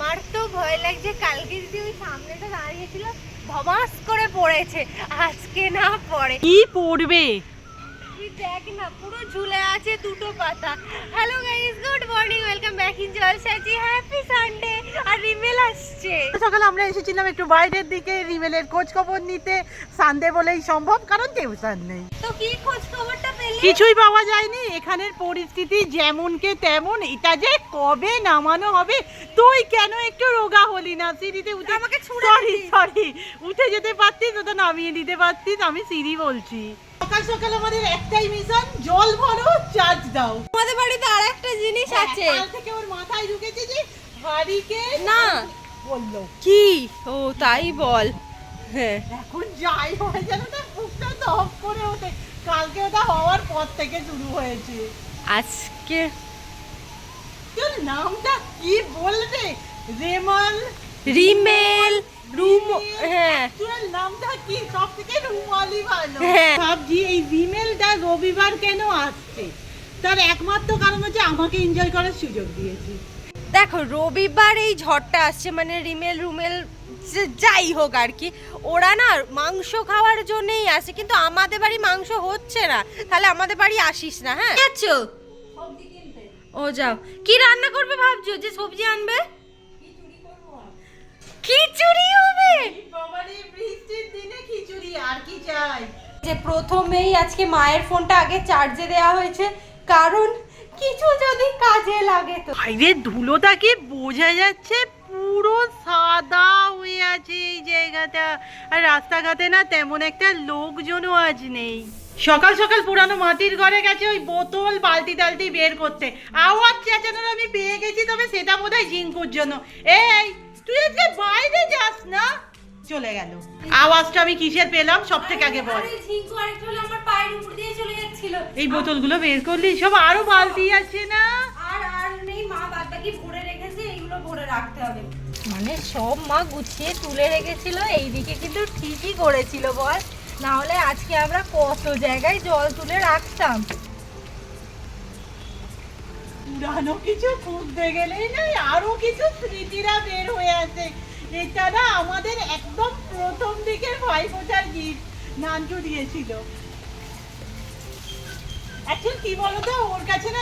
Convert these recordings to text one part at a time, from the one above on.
আমার তো ভয় লাগছে, কালকে যদি ওই সামনেটা দাঁড়িয়েছিল, ধমাস করে পড়েছে, আজকে না পড়ে। কি পড়বে? দেখ না পুরো ঝুলে আছে দুটো পাতা। Hello guys good morning welcome back in জলসাজি happy Sunday আর রিমেল আসছে। সকালে আমরা এসেছিলাম একটু বাইরের দিকে রিমেলের খোঁজ খবর নিতে। সানডে বলেই সম্ভব কারণ টিউশন নেই। তো কি খোঁজ খবরটা পেলে? কিছুই পাওয়া যায়নি। এখানের পরিস্থিতি যেমনকে তেমন এটা যে কবে নামানো হবে তুই কেন একটু রোগা হলি না? সিঁড়িতে উঠে আমাকে ছুঁড়ে সরি। সরি উঠে যেতে পারতিস ওটা নামিয়ে দিতে পারতিস আমি সিঁড়ি বলছি। সকাল সকাল আমাদের একটাই মিশন জল ভরো চার্জ দাও। আমাদের বাড়িতে আর একটা জিনিস আছে। হ্যাঁ, কাল থেকে ওর মাথায় ঢুকেছে যে হারিকে না। বলল। কি? ও তাই বল। হ্যাঁ। এখন যাই হয় যেন না বুকটা দপ করে ওঠে। কালকে ওটা হওয়ার পর থেকে শুরু হয়েছে। আজকে? তোর নামটা কি বলবে? রেমাল? রিমেল। রুম হ্যাঁ। নামটা কি? সব থেকে রুমালি ভালো। হ্যাঁ। ভাবছি এই রিমেলটা রবিবার কেন আসছে? তার একমাত্র কারণ হচ্ছে আমাকে এনজয় করার সুযোগ দিয়েছে। দেখো রবিবার এই ঝড়টা আসছে মানে রিমেল রুমেল যে- যাই হোক আর কি ওরা না মাংস খাওয়ার জন্যই আসে কিন্তু আমাদের বাড়ি মাংস হচ্ছে না। তাহলে আমাদের বাড়ি আসিস না হ্যাঁ? আছো ও যাও। কি রান্না করবে ভাবছ? যে সবজি আনবে? খিচুড়ি হবে? বাবারে বৃষ্টির দিনে খিচুড়ি আর কি চাই? যে প্রথমেই আজকে মায়ের ফোনটা আগে চার্জে দেওয়া হয়েছে কারণ কিছু যদি কাজে লাগে তো। বাইরের ধুলোটা কি বোঝা যাচ্ছে পুরো সাদা হয়ে আছে এই জায়গাটা। আর রাস্তাঘাটে না তেমন একটা লোকজনও আজ নেই। সকাল সকাল পুরানো মাটির ঘরে গেছে ওই বোতল বালতি টালতি বের করতে। আওয়াজ চেঁচানোর আমি পেয়ে গেছি তবে সেটা বোধ হয় জিঙ্কুর জন্য। এই তুই আজকে বাইরে যাস না? চলে গেল। আওয়াজটা আমি কিসের পেলাম? সব থেকে আগে বল। আমার পায়ের উপর দিয়ে চলে যাচ্ছিল। এই বোতলগুলো বের করলি সব আরও বালতি আছে না? আর আর নেই মা বাদ বাকি ভরে রেখেছে এইগুলো ভরে রাখতে হবে। মানে সব মা গুছিয়ে তুলে রেখেছিল এইদিকে কিন্তু ঠিকই করেছিল বল। না হলে আজকে আমরা কত জায়গায় জল তুলে রাখতাম। পুরানো কিছু খুঁজতে গেলেই না আরও কিছু স্মৃতিরা বের হয়ে আছে এটা আমাদের একদম প্রথম দিকের ভাইফোঁটার গিফট নানটু দিয়েছিল। কি বলতো? ওর কাছে না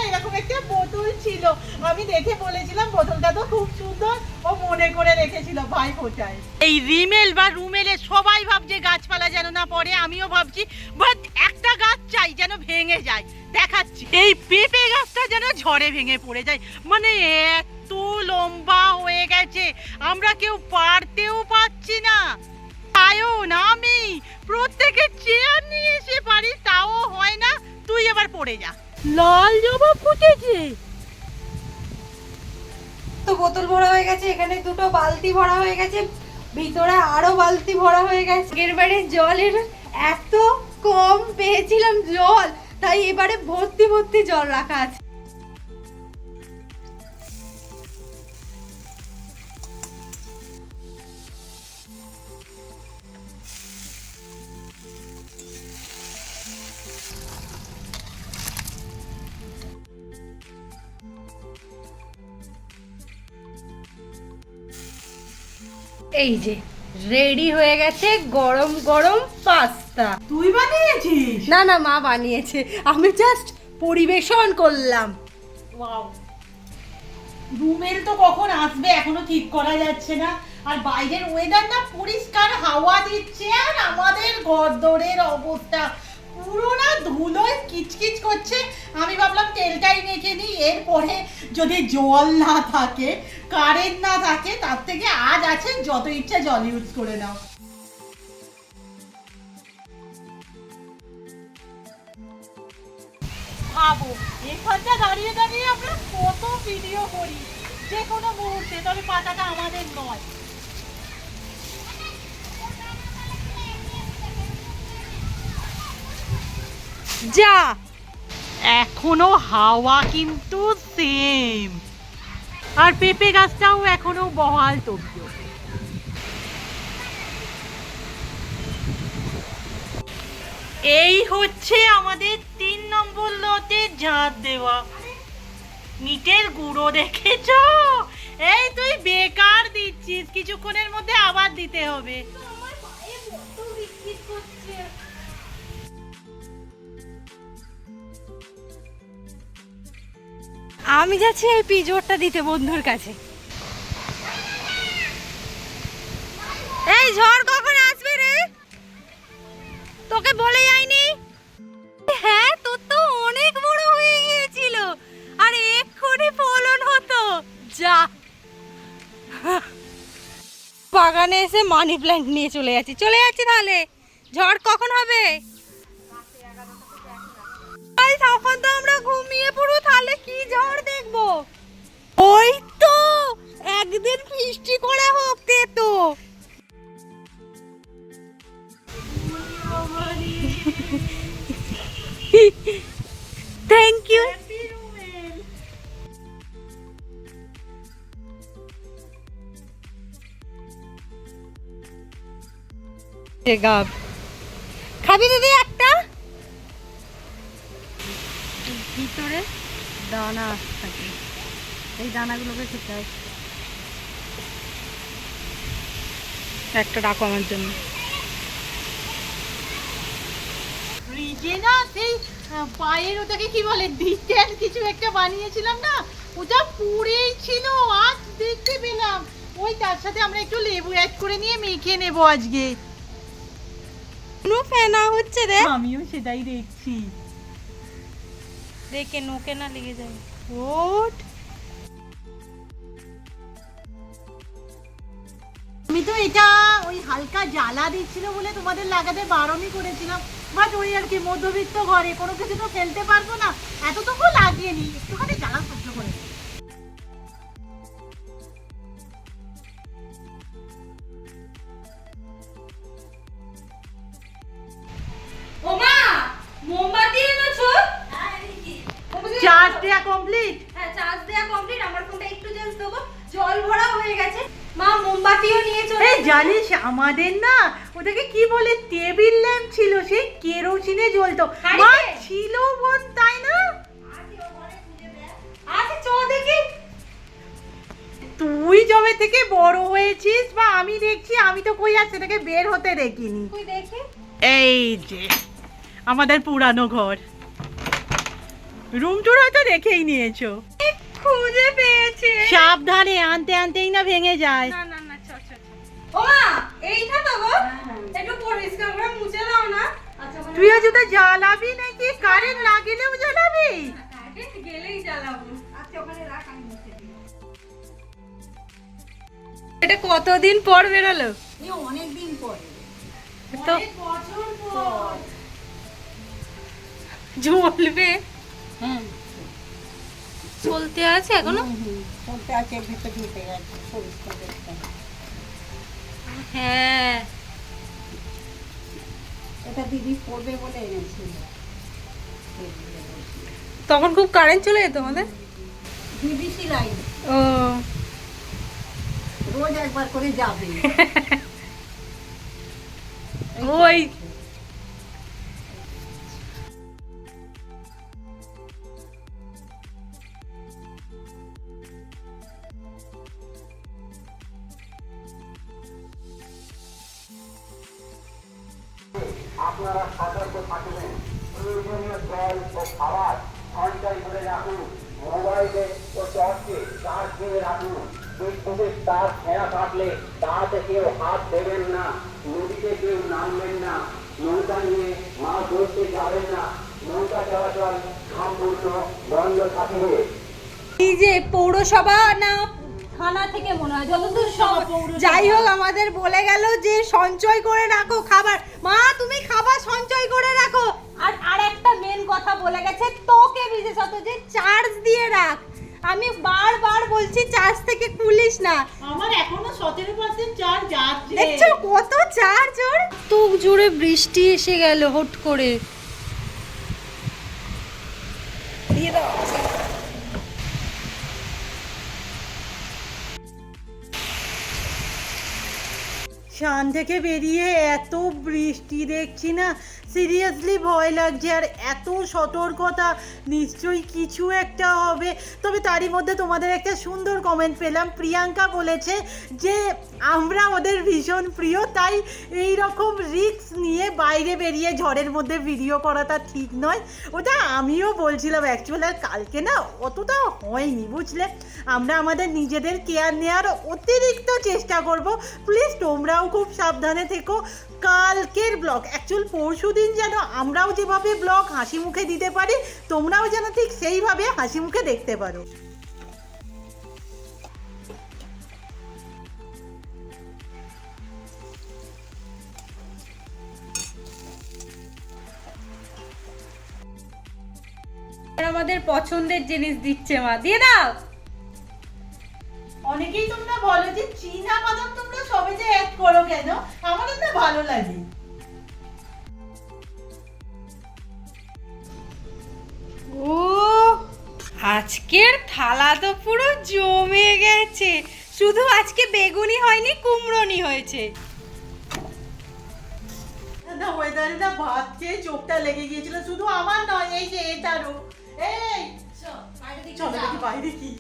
ছিল। আমি দেখে বলেছিলাম বোতলটা তো খুব সুন্দর। ও মনে করে রেখেছিল ভাই ফোটায় এই রিমেল বা রুমেলে সবাই ভাবছে গাছপালা যেন না পড়ে আমিও ভাবছি বাট একটা গাছ চাই যেন ভেঙে যায়। দেখাচ্ছি। এই পেঁপে গাছটা যেন ঝড়ে ভেঙে পড়ে যায়। মানে এত লম্বা হয়ে গেছে আমরা কেউ পারতেও পারছি না। আয়ন আমি প্রত্যেকে চেয়ার নিয়ে এসে পারি তাও হয় না। তুই এবার পড়ে যা। লাল জবা ফুটেছে। তো বোতল ভরা হয়ে গেছে, এখানে দুটো বালতি ভরা হয়ে গেছে, ভিতরে আরও বালতি ভরা হয়ে গেছে। আগের বারে জলের এত কম পেয়েছিলাম জল, তাই এবারে ভর্তি ভর্তি জল রাখা আছে। এই যে রেডি হয়ে গেছে গরম গরম পাস্তা তুই বানিয়েছিস? না না মা বানিয়েছে। আমি জাস্ট পরিবেশন করলাম। ওয়াও রুমের তো কখন আসবে এখনও ঠিক করা যাচ্ছে না। আর বাইরের ওয়েদার না পরিষ্কার হাওয়া দিচ্ছে আর আমাদের ঘরদোরের অবস্থা। পুরো না ধুলোয় কিচকিচ করছে। আমি ভাবলাম তেলটাই মেখে নিই এরপরে যদি জল না থাকে কারেন্ট না থাকে, তার থেকে আজ আছে যত ইচ্ছা জল ইউজ করে নাও। ভাবো এখানটা দাঁড়িয়ে দাঁড়িয়ে আমরা কত ভিডিও করি। যে কোনো মুহূর্তে, তবে পাতাটা আমাদের নয়। যা! এখনও হাওয়া কিন্তু সেম আর পেঁপে গাছটাও এখনও বহাল তবিয় এই হচ্ছে আমাদের তিন নম্বর লতে ঝাঁট দেওয়া। নিটের গুঁড়ো দেখেছ? এই তুই বেকার দিচ্ছিস, কিছুক্ষণের মধ্যে আবার দিতে হবে। আমি যাচ্ছি এই পিজোরটা দিতে বন্ধুর কাছে। এই, ঝড় কখন আসবে রে? তোকে বলে যায়নি হ্যাঁ তোর তো অনেক বড় হয়ে গিয়েছিল। আর এক্ষুনি ফলন হতো। যা। বাগানে এসে মানি প্ল্যান্ট নিয়ে চলে যাচ্ছি। চলে যাচ্ছি তাহলে। ঝড় কখন হবে? তখন তো আমরা ঘুমিয়ে পড়ব গাব। খাবি দিদি একটা? ভিতরে দানা থাকে। এই দানাগুলোকে খেতে হয়। একটা রাখো আমার জন্য। ফ্রিজে না সেই পায়ের ওটাকে কি বলে ডিটেল কিছু একটা বানিয়েছিলাম না? ওটা পুড়েই ছিল আজ দেখতে পেলাম। ওই তার সাথে আমরা একটু লেবু অ্যাড করে নিয়ে মেখে নেব আজকে। কোনো ফেনা হচ্ছে রে। আমিও সেটাই দেখছি। দেখে নোকে না লেগে যায়। ওট। আমি তো এটা ওই হালকা জ্বালা দিচ্ছিল বলে তোমাদের লাগাতে বারণই করেছিলাম। বাট ওই আর কি মধ্যবিত্ত ঘরে কোনো কিছু তো ফেলতে পারব না। এতটুকু লাগিয়ে নি একটুখানি জ্বালা সহ্য করে জানিস আমাদের না ওটাকে কি বলে টেবিল ল্যাম্প ছিল সেই কেরোসিনে জ্বলতো। মা ছিল বোন তাই না? আচ্ছা চো দেখি। তুই যবে থেকে বড় হয়েছিস বা আমি দেখছি আমি তো কই আর সেটাকে বের হতে দেখিনি। এই যে আমাদের পুরানো ঘর। রুম টুর হয়তো দেখেই নিয়েছো। খুঁজে পেয়েছি। সাবধানে আনতে আনতেই না ভেঙে যায়। না। ওমা এইটা তো গো। একটু পরিষ্কার করে মুছে দাও না। আচ্ছা তুই আজ ওটা জ্বালাবি নাকি? কারেন্ট না গেলেও জ্বালাবি? কারেন্ট গেলেই জ্বালাবো। আচ্ছা ওখানে রাখ আমি মুছে দিই। এটা কতদিন পর বেরোলো? অনেকদিন পরে। তো জ্বলবে। হ্যাঁ চলতে আছে এখনও? চলতে আছে ভিতরে ঢুকে গেছে পরিষ্কার করতে হ্যাঁ। এটা দিদি করবে বলে এনেছিল তখন খুব কারেন্ট চলে যেত আমাদের বিবিসি লাইন। ও। রোজ একবার করে যাবে। ওই আপনারা সতর্ক থাকবেন প্রয়োজনীয় জল ও খাবার সঞ্চয় করে রাখুন। মোবাইলে ও টর্চে চার্জ দিয়ে রাখুন। বিদ্যুতের তার ছেঁড়া কাটলে তাতে কেউ হাত দেবেন না, নদীতে কেউ নামবেন না, নৌকা নিয়ে মাছ ধরতে যাবেন না, নৌকা চলাচল সম্পূর্ণ বন্ধ থাকবে। এই যে পৌরসভা না থানা থেকে মনে হয় যতদূর সব যাই হোক আমাদের বলে গেল যে সঞ্চয় করে রাখো খাবার। মা তুমি খাবার সঞ্চয় করে রাখো। আর আর একটা মেন কথা বলে গেছে তোকে বিশেষত যে চার্জ দিয়ে রাখ। আমি বারবার বলছি চার্জ থেকে খুলিস না। আমার এখনও সতেরো পার্সেন্ট চার্জ যাচ্ছে দেখছ কত চার্জ ওর? তো জোরে বৃষ্টি এসে গেল হট করে। শান থেকে বেরিয়ে এত বৃষ্টি দেখছি না সিরিয়াসলি ভয় লাগছে আর এত সতর্কতা, নিশ্চয়ই কিছু একটা হবে। তবে তারই মধ্যে তোমাদের একটা সুন্দর কমেন্ট পেলাম। প্রিয়াঙ্কা বলেছে যে, আমরা ওদের ভীষণ প্রিয়, তাই এই রকম রিস্ক নিয়ে বাইরে বেরিয়ে ঝড়ের মধ্যে ভিডিও করাটা ঠিক নয়। ওটা আমিও বলছিলাম অ্যাকচুয়ালি আর কালকে না, অতটা হয়নি, বুঝলে? আমরা আমাদের নিজেদের কেয়ার নেওয়ার অতিরিক্ত চেষ্টা করব। প্লিজ তোমরাও খুব সাবধানে থেকো। কালকের ব্লগ অ্যাকচুয়াল পরশু দিন যেন আমরাও যেভাবে ব্লগ হাসি মুখে দিতে পারি তোমরাও যেন ঠিক সেইভাবে হাসি মুখে দেখতে পারো। আমাদের পছন্দের জিনিস দিচ্ছে মা। দিয়ে দাও। অনেকেই তোমরা বলো যে চীনা বাদাম তোমরা সবে যে অ্যাড করো কেন? আমাদের না ভালো লাগে। ও আজকের থালা তো পুরো জমে গেছে। শুধু আজকে বেগুনি হয়নি কুমড়োনি হয়েছে। না ওয়েদারে না ভাত খেয়ে চোখটা লেগে গিয়েছিল শুধু আমার নয় এই যে এটারও। এই চলো দেখি বাইরে কি।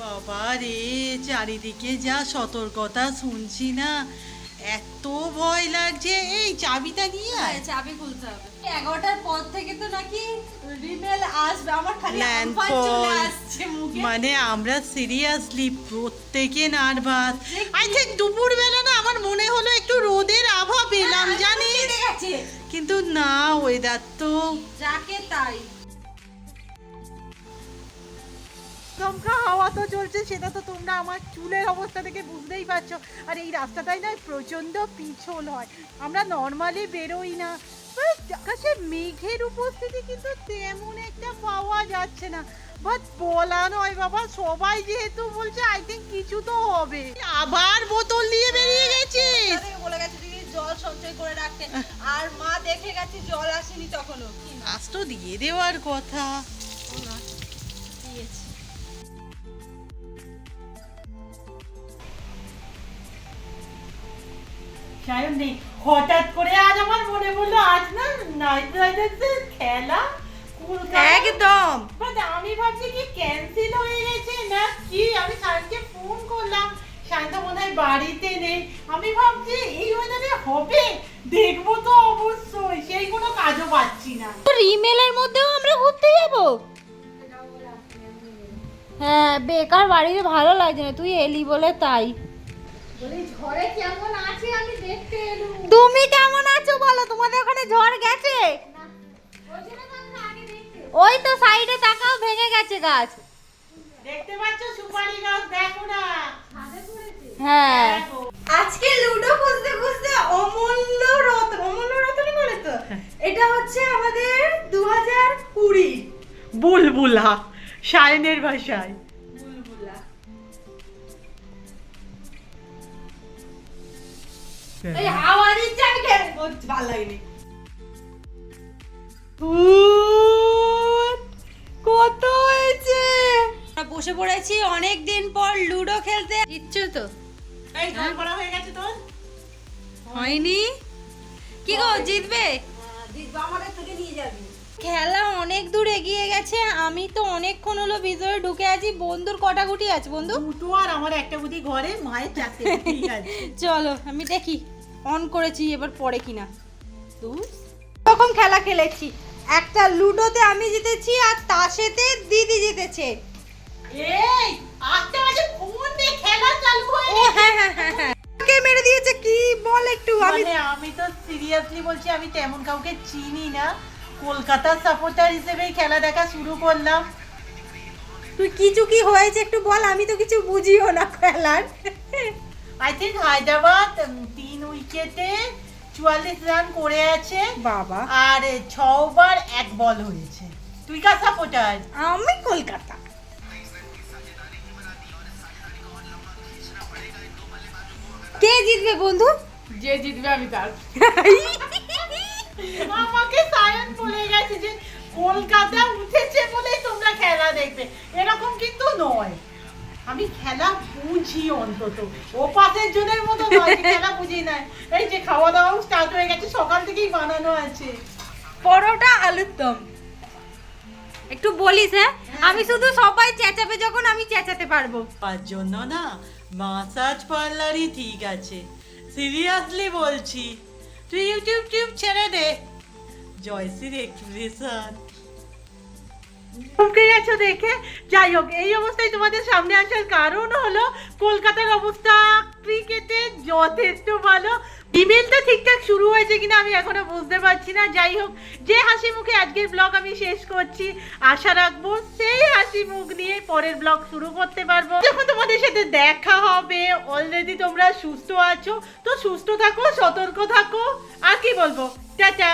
বাবা রে চারিদিকে যা সতর্কতা শুনছি না। এত ভয় লাগছে। এই চাবিটা নিয়ে আয়। চাবি খুলতে হবে। এগারোটার পর থেকে তো নাকি রিমেল আসবে। আমার খালি চলে আসছে মুখে। মানে আমরা সিরিয়াসলি প্রত্যেকে নার্ভাস। আই থিঙ্ক দুপুরবেলা না আমার মনে হলো একটু রোদের আভা পেলাম হ্যাঁ, জানিস? কিন্তু না ওয়েদার তো যাকে তাই। দমকা হাওয়া তো চলছে সেটা তো তোমরা আমার চুলের অবস্থা থেকে বুঝতেই পারছ। আর এই রাস্তাটাই না প্রচণ্ড পিছল হয়। আমরা নর্মালি বেরোই না। আকাশে মেঘের উপস্থিতি কিন্তু তেমন একটা পাওয়া যাচ্ছে না। বাট বলা নয় বাবা সবাই যেহেতু বলছে আই থিঙ্ক কিছু তো হবে। আবার বোতল নিয়ে বেরিয়ে গেছিস? বলে গেছে দিদি জল সঞ্চয় করে রাখতে। আর মা দেখে গেছে জল আসেনি তখনও। কি আজ তো দিয়ে দেওয়ার কথা। সায়ন নেই। হঠাৎ করে আজ আমার মনে পড়ল আজ না নাইট রাইডার্সের খেলা। একদম। বাট আমি ভাবছি কি ক্যান্সেল হয়ে গেছে না কি? আমি সায়নকে ফোন করলাম শান্ত মনে হয় বাড়িতে নেই। আমি ভাবছি এই ওয়েদারে হবে? দেখব তো অবশ্যই সেই কোনো কাজও পাচ্ছি না। রিমেলের মধ্যেও আমরা ঘুরতে যাব? হ্যাঁ বেকার বাড়িতে ভালো লাগছে না তুই এলি বলে তাই। তুমি কেমন আছো বলো? তোমাদের ওখানে ঝড় গেছে? ওই তো সাইডে তাকাও ভেঙে গেছে গাছ। দেখতে পাচ্ছ সুপারি গাছ? দেখো না। হ্যাঁ। আজকে লুডো খুঁজতে খুঁজতে অমূল্য রতন অমূল্য রতনই বলে তো? এটা হচ্ছে আমাদের দু হাজার কুড়ি। বুলবুলা সায়নের ভাষায়। এই হাওয়া দিচ্ছে আমি কেন ভালো লাগেনি। কত হয়েছে? বসে পড়েছি অনেক দিন পর লুডো খেলতে। ইচ্ছে তো। এই ধান করা হয়ে গেছে তোর? হয়নি? কি গো জিতবে? খেলা অনেক দূর এগিয়ে গেছে আমি তো অনেকক্ষণ হলো ভিতরে ঢুকে আছি বন্ধুর কটাকুটি আছে বন্ধু? দুটো আর আমার একটা বুদ্ধি ঘরে মায়ের আছে। চলো আমি দেখি অন করেছি এবার পরে কিনা। রকম খেলা খেলেছি একটা লুডোতে আমি জিতেছি আর তাসেতে দিদি জিতেছে। এই আস্তে আস্তে ফোন দিয়ে খেলা চালু হয়ে ও হ্যাঁ হ্যাঁ হ্যাঁ হ্যাঁ। কে মেরে দিয়েছে কি বল একটু আমি মানে আমি তো সিরিয়াসলি বলছি আমি তেমন কাউকে চিনি না। কলকাতার সাপোর্টার হিসেবেই খেলা দেখা শুরু করলাম। তুই কিছু কি হয়েছে একটু বল আমি তো কিছু বুঝিও না খেলার। আই থিঙ্ক হায়দ্রাবাদ তিন উইকেটে চুয়াল্লিশ রান করে আছে। বাবা। আর ছ ওভার এক বল হয়েছে। তুই কার সাপোর্টার আমি কলকাতা। কে জিতবে বন্ধু? যে জিতবে আমি তার। আমাকে সায়ন বলে গেছে যে কলকাতা উঠেছে বলে তোমরা খেলা দেখবে। এরকম কিন্তু নয়। আমি খেলা বুঝি অন্তত। ও পাশের জনের মতো নয় খেলা বুঝি না। এই যে খাওয়া দাওয়াও স্টার্ট হয়ে গেছে সকাল থেকেই বানানো আছে। পরোটা আলুর দম একটু বলিস হ্যাঁ? আমি শুধু সবাই চেঁচাবে যখন আমি চেঁচাতে পারব। তার জন্য না মাসাজ পার্লারই ঠিক আছে। সিরিয়াসলি বলছি। তুই ইউটিউব টিউব ছেড়ে দে জয়শ্রীর এক্সপ্রেশন চমকে গেছো দেখে? যাই হোক, এই অবস্থায় তোমাদের সামনে আসার কারণ হলো কলকাতার অবস্থা। ক্রিকেটে যথেষ্ট ভালো। ইমেলটা ঠিকঠাক শুরু হয়েছে কিনা আমি এখনও বুঝতে পারছি না। যাই হোক, যে হাসি মুখে আজকের ব্লগ আমি শেষ করছি, আশা রাখব সেই হাসি মুখ নিয়ে পরের ব্লগ শুরু করতে পারব। যখন তোমাদের সাথে দেখা হবে অলরেডি তোমরা সুস্থ আছো, তো সুস্থ থাকো, সতর্ক থাকো। আর কি বলব? টাটা!